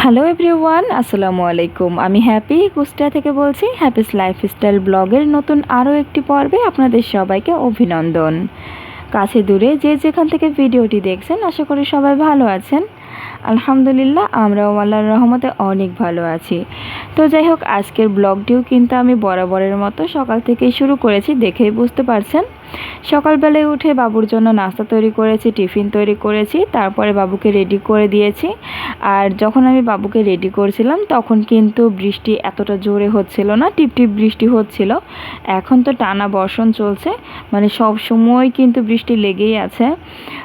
Hello everyone আসসালামু আলাইকুম আমি হ্যাপি কুষ্টিয়া থেকে বলছি হ্যাপিস লাইফস্টাইল ব্লগের নতুন আরও একটি পর্বে আপনাদের সবাইকে অভিনন্দন। কাছে দূরে যে যেখান থেকে ভিডিওটি দেখছেন আশা করি সবাই ভালো আছেন। আলহামদুলিল্লাহ, আমরাও আল্লাহর রহমতে অনেক ভালো আছি। তো যাই হোক, আজকের ব্লগটিও কিন্তু আমি বরাবরের মতো সকাল থেকেই শুরু করেছি, দেখেই বুঝতে পারছেন। সকালবেলায় উঠে বাবুর জন্য নাস্তা তৈরি করেছি, টিফিন তৈরি করেছি, তারপরে বাবুকে রেডি করে দিয়েছি। আর যখন আমি বাবুকে রেডি করছিলাম, তখন কিন্তু বৃষ্টি এতটা জোরে হচ্ছিল না টিপ টিপ বৃষ্টি হচ্ছিল। এখন তো টানা বর্ষণ চলছে মানে সব সময় কিন্তু বৃষ্টি লেগেই আছে।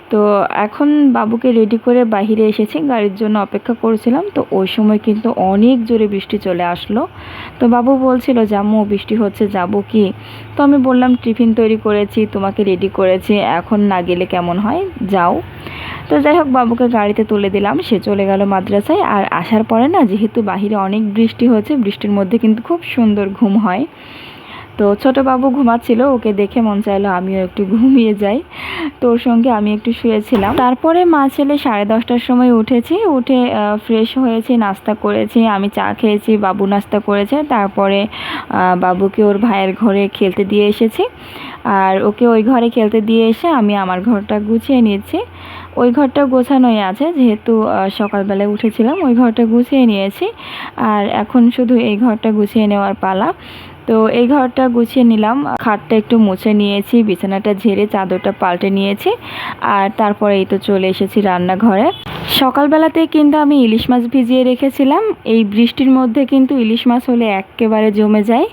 তো এখন বাবুকে রেডি করে বাইরে এসেছি, গাড়ির জন্য অপেক্ষা করছিলাম, তো ওই সময় কিন্তু অনেক জোরে বৃষ্টি চলে আসলো। তো বাবু বলছিল জামু বৃষ্টি হচ্ছে, যাব কি? তো আমি বললাম, টিফিন তৈরি করেছি, তোমাকে রেডি করেছি, এখন না গেলে কেমন হয়? যাও। তো যাই হোক, বাবুকে গাড়িতে তুলে দিলাম, সে চলে গেল মাদ্রাসায়। আর আসার পরে না, যেহেতু বাহিরে অনেক বৃষ্টি হচ্ছে, বৃষ্টির মধ্যে কিন্তু খুব সুন্দর ঘুম হয়। তো ছোট বাবু ঘুমাচ্ছিল, ওকে দেখে মন চাইলো আমিও একটু ঘুমিয়ে যাই। তো ওর সঙ্গে আমি একটু শুয়েছিলাম। তারপরে মা ছেলে সাড়ে দশটার সময় উঠেছি, উঠে ফ্রেশ হয়েছি, নাস্তা করেছি, আমি চা খেয়েছি, বাবু নাস্তা করেছে, তারপরে বাবুকে ওর ভাইয়ের ঘরে খেলতে দিয়ে এসেছি। আর ওকে ওই ঘরে খেলতে দিয়ে এসে আমি আমার ঘরটা গুছিয়ে নিয়েছি। ওই ঘরটা গোছানোই আছে, যেহেতু সকালবেলায় উঠেছিলাম, ওই ঘরটা গুছিয়ে নিয়েছি। আর এখন শুধু এই ঘরটা গুছিয়ে নেওয়ার পালা। তো এই ঘরটা গুছিয়ে নিলাম, খাটটা একটু মুছে নিয়েছি, বিছানাটা ঝেড়ে চাদরটা পাল্টে নিয়েছি, আর তারপরে এই তো চলে এসেছি রান্নাঘরে। সকালবেলাতে কিন্তু আমি ইলিশ মাছ ভিজিয়ে রেখেছিলাম, এই বৃষ্টির মধ্যে কিন্তু ইলিশ মাছ হলে একেবারে জমে যায়।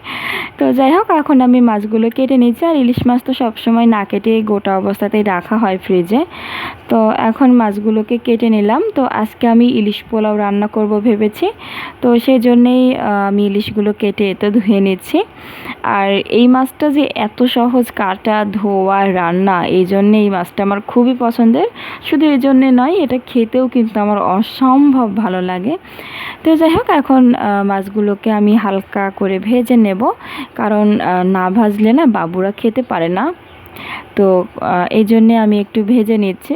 তো যাই হোক, এখন আমি মাছগুলো কেটে নিচ্ছি, আর ইলিশ মাছ তো সবসময় না কেটে গোটা অবস্থাতেই রাখা হয় ফ্রিজে। তো এখন মাছগুলোকে কেটে নিলাম। তো আজকে আমি ইলিশ পোলাও রান্না করব ভেবেছি। তো সেই জন্যেই আমি ইলিশগুলো কেটে এতে ধুয়ে নিচ্ছি। আর এই মাছটা যে এত সহজ কাটা, ধোয়া, রান্না, এই জন্যে এই মাছটা আমার খুবই পছন্দের। শুধু এই জন্যে নয়, এটা খেতেও কিন্তু আমার অসম্ভব ভালো লাগে। তো যাই হোক, এখন মাছগুলোকে আমি হালকা করে ভেজে নেব। কারণ না ভাজলে না বাবুরা খেতে পারে না। তো এই জন্যে আমি একটু ভেজে নিচ্ছি।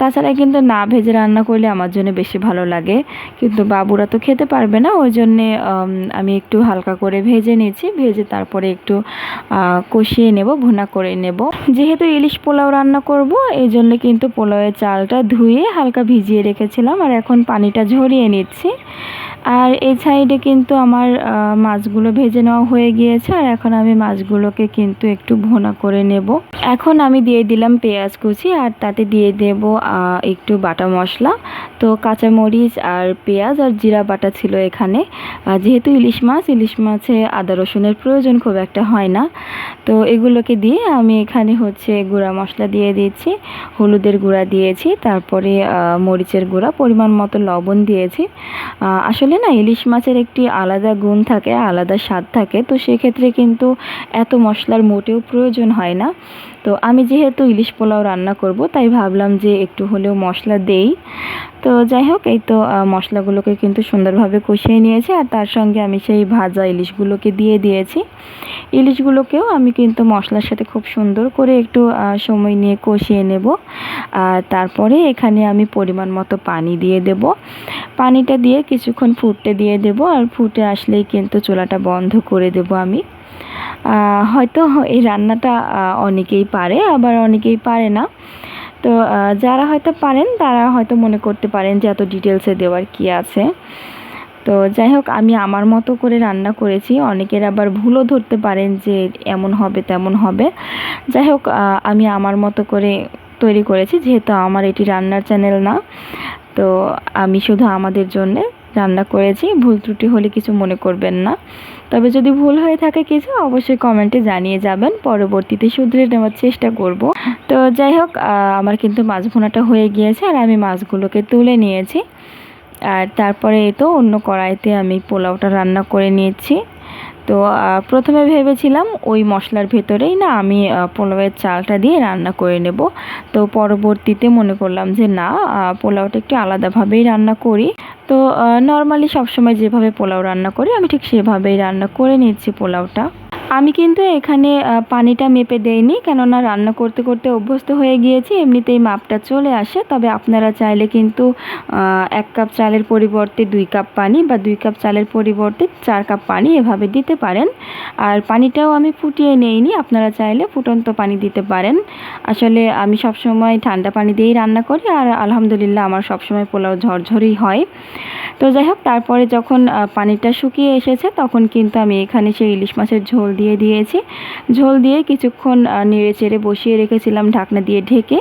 তাছাড়া কিন্তু না ভেজে রান্না করলে আমার জন্য বেশি ভালো লাগে। কিন্তু বাবুরা তো খেতে পারবে না, ওই জন্যে আমি একটু হালকা করে ভেজে নিয়েছি। ভেজে তারপরে একটু কষিয়ে নেব, ভুনা করে নেব। যেহেতু ইলিশ পোলাও রান্না করব, এই জন্য কিন্তু পোলাওয়ের চালটা ধুয়ে হালকা ভিজিয়ে রেখেছিলাম। আর এখন পানিটা ঝরিয়ে নিচ্ছি। আর এই সাইডে কিন্তু আমার মাছগুলো ভেজে নেওয়া হয়ে গিয়েছে। আর এখন আমি মাছগুলোকে কিন্তু একটু ভোনা করে নেব। এখন আমি দিয়ে দিলাম পেঁয়াজ কুচি, আর তাতে দিয়ে দেব একটু বাটা মশলা, তো কাঁচামরিচ আর পেঁয়াজ আর জিরা বাটা ছিল এখানে। যেহেতু ইলিশ মাছ, ইলিশ মাছে আদা রসুনের প্রয়োজন খুব একটা হয় না। তো এগুলোকে দিয়ে আমি এখানে হচ্ছে গুঁড়া মশলা দিয়ে দিয়েছি, হলুদের গুঁড়া দিয়েছি, তারপরে মরিচের গুঁড়া, পরিমাণ মতো লবণ দিয়েছি। আসলে না, ইলিশ মাছের একটি আলাদা গুণ থাকে, আলাদা স্বাদ থাকে, তো সেক্ষেত্রে কিন্তু এত মশলার মোটেও প্রয়োজন হয় না। তো আমি যেহেতু ইলিশ পোলাও রান্না করব, তাই ভাবলাম যে একটু হলেও মশলা দেই। তো যাই হোক, এই তো মশলাগুলোকে কিন্তু সুন্দরভাবে কষিয়ে নিয়েছি আর তার সঙ্গে আমি সেই ভাজা ইলিশগুলোকে দিয়ে দিয়েছি। ইলিশগুলোকেও আমি কিন্তু মশলার সাথে খুব সুন্দর করে একটু সময় নিয়ে কষিয়ে নেব। আর তারপরে এখানে আমি পরিমাণ মতো পানি দিয়ে দেব। পানিটা দিয়ে কিছুক্ষণ ফুটতে দিয়ে দেব আর ফুটে আসলেই কিন্তু চুলাটা বন্ধ করে দেব আমি। হয়তো এই রান্নাটা অনেকেই পারে, আবার অনেকেই পারে না। তো যারা হয়তো পারেন, তারা হয়তো মনে করতে পারেন যে এত ডিটেলসে দেওয়ার কি আছে। তো, যাই হোক, আমি আমার মতো করে রান্না করেছি। অনেকের আবার ভুলও ধরতে পারেন যে এমন হবে, তেমন হবে। যাই হোক আমি আমার মতো করে তৈরি করেছি, যেহেতু আমার এটি রান্নার চ্যানেল না। তো, আমি শুধু আমাদের জন্যে রান্না করেছি। ভুল ত্রুটি হলে কিছু মনে করবেন না। তবে যদি ভুল হয়ে থাকে কিছু, অবশ্যই কমেন্টে জানিয়ে যাবেন। পরবর্তীতে শুধরে নেওয়ার চেষ্টা করব। তো যাই হোক আমার কিন্তু মাছ ভোনাটা হয়ে গিয়েছে আর আমি মাছগুলোকে তুলে নিয়েছি। আর তারপরে তো অন্য কড়াইতে আমি পোলাওটা রান্না করে নিয়েছি। তো প্রথমে ভেবেছিলাম ওই মশলার ভেতরেই না আমি পোলাওয়ের চালটা দিয়ে রান্না করে নেব। তো পরবর্তীতে মনে করলাম যে না পোলাওটা একটু আলাদাভাবেই রান্না করি। তো নর্মালি সবসময় যেভাবে পোলাও রান্না করি, আমি ঠিক সেভাবেই রান্না করে নিচ্ছি পোলাওটা। আমি কিন্তু এখানে পানিটা মেপে দেইনি, কেননা রান্না করতে করতে অভ্যস্ত হয়ে গিয়েছি, এমনিতেই মাপটা চলে আসে। তবে আপনারা চাইলে কিন্তু এক কাপ চালের পরিবর্তে দুই কাপ পানি বা দুই কাপ চালের পরিবর্তে চার কাপ পানি এভাবে দিতে পারেন। আর পানিটাও আমি ফুটিয়ে নেইনি, আপনারা চাইলে ফুটন্ত পানি দিতে পারেন। আসলে আমি সবসময় ঠান্ডা পানি দিয়েই রান্না করি, আর আলহামদুলিল্লাহ আমার সবসময় পোলাও ঝরঝরই হয়। তো যাই হোক, তারপরে যখন পানিটা শুকিয়ে এসেছে, তখন কিন্তু আমি এখানে সেই ইলিশ মাছের ঝোল দিয়ে দিয়েছি। ঝোল দিয়ে কিছুক্ষণ নেড়ে চেড়ে বসিয়ে রেখেছিলাম ঢাকনা দিয়ে ঢেকে।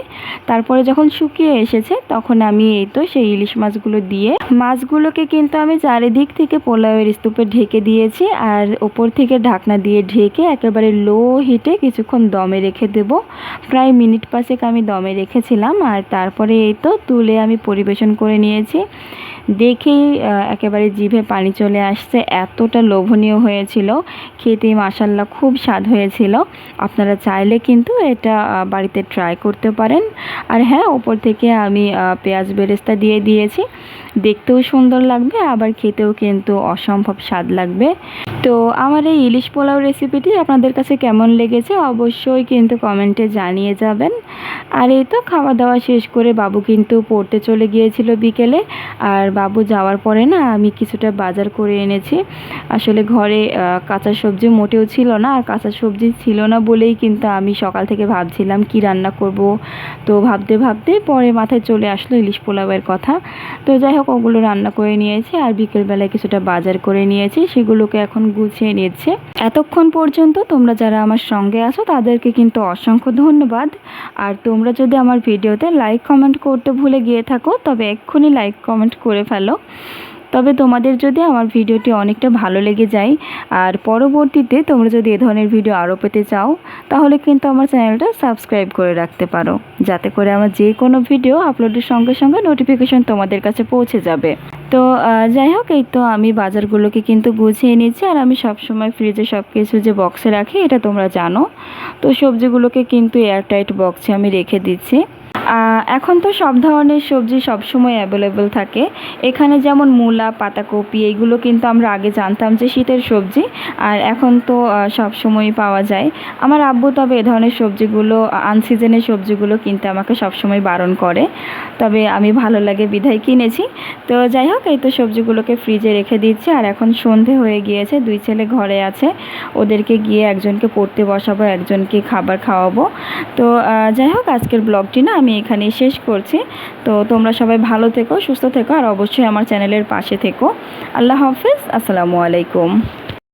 তারপরে যখন শুকিয়ে এসেছে, তখন আমি এই তো সেই ইলিশ মাছগুলো দিয়ে, মাছগুলোকে কিন্তু আমি চারিদিক থেকে পোলাওয়ের স্তূপে ঢেকে দিয়েছি আর ওপর থেকে ঢাকনা দিয়ে ঢেকে একেবারে লো হিটে কিছুক্ষণ দমে রেখে দেব। প্রায় মিনিট পাঁচেক আমি দমে রেখেছিলাম আর তারপরে এই তো তুলে আমি পরিবেশন করে নিয়েছি। দেখেই একেবারে জিভে পানি চলে আসছে, এতটা লোভনীয় হয়েছিল। খেতে মাসাল্লাহ খুব স্বাদ হয়েছিল। আপনারা চাইলে কিন্তু এটা বাড়িতে ট্রাই করতে পারেন। আর হ্যাঁ ওপর থেকে আমি পেঁয়াজ বেরেস্তা দিয়ে দিয়েছি। দেখতেও সুন্দর লাগবে, আবার খেতেও কিন্তু অসম্ভব স্বাদ লাগবে। তো আমার এই ইলিশ পোলাও রেসিপিটি আপনাদের কাছে কেমন লেগেছে অবশ্যই কিন্তু কমেন্টে জানিয়ে যাবেন। আর এই তো খাওয়া দাওয়া শেষ করে বাবু কিন্তু পড়তে চলে গিয়েছিল বিকেলে। আর বাবু যাওয়ার পরে না আমি কিছুটা বাজার করে এনেছি। আসলে ঘরে কাঁচা সবজি মোটেও ছিল না আর কাঁচা সবজি ছিল না বলেই কিন্তু আমি সকাল থেকে ভাবছিলাম কি রান্না করব। তো ভাবতে ভাবতে পরে মাথায় চলে আসলো ইলিশ পোলাওয়ের কথা। তো যাই হোক, ওগুলো রান্না করে নিয়েছি আর বিকেলবেলায় কিছুটা বাজার করে নিয়েছি, সেগুলোকে এখন গুছিয়ে নিচ্ছে। এতক্ষণ পর্যন্ত তোমরা যারা আমার সঙ্গে আছো, তাদেরকে কিন্তু অসংখ্য ধন্যবাদ। আর তোমরা যদি আমার ভিডিওতে লাইক কমেন্ট করতে ভুলে গিয়ে থাকো, তবে এক্ষুনি লাইক কমেন্ট করে ফেলো। তবে তোমাদের যদি আমার ভিডিওটি অনেকটা ভালো লেগে যায়, আর পরবর্তীতে তোমরা যদি এ ধরনের ভিডিও আরও পেতে চাও, তাহলে কিন্তু আমার চ্যানেলটা সাবস্ক্রাইব করে রাখতে পারো, যাতে করে আমার যে কোনো ভিডিও আপলোডের সঙ্গে সঙ্গে নোটিফিকেশন তোমাদের কাছে পৌঁছে যাবে। তো যাই হোক, এই তো আমি বাজারগুলোকে কিন্তু গুছিয়ে নিচ্ছি, আর আমি সবসময় ফ্রিজে সব কিছু যে বক্সে রাখি, এটা তোমরা জানো। তো সবজিগুলোকে কিন্তু এয়ারটাইট বক্সে আমি রেখে দিচ্ছি। এখন তো সব ধরনের সবজি সবসময় অ্যাভেলেবেল থাকে। এখানে যেমন মূলা, পাতাকপি এইগুলো কিন্তু আমরা আগে জানতাম যে শীতের সবজি, আর এখন তো সব সময়ই পাওয়া যায়। আমার আব্বু তবে এ ধরনের সবজিগুলো আনসিজনের সবজিগুলো কিনতে আমাকে সবসময় বারণ করে। তবে আমি ভালো লাগে বিধায় কিনেছি। তো যাই হোক, এই তো সবজিগুলোকে ফ্রিজে রেখে দিচ্ছি, আর এখন সন্ধে হয়ে গিয়েছে, দুই ছেলে ঘরে আছে। ওদেরকে গিয়ে একজনকে পড়তে বসাবো, একজনকে খাবার খাওয়াবো। তো যাই হোক, আজকের ব্লগটি না আমি এখানে শেষ করছি। তো তোমরা সবাই ভালো থেকো, সুস্থ থেকো, আর অবশ্যই আমার চ্যানেলের পাশে থেকো। আল্লাহ হাফিজ, আসসালামু আলাইকুম।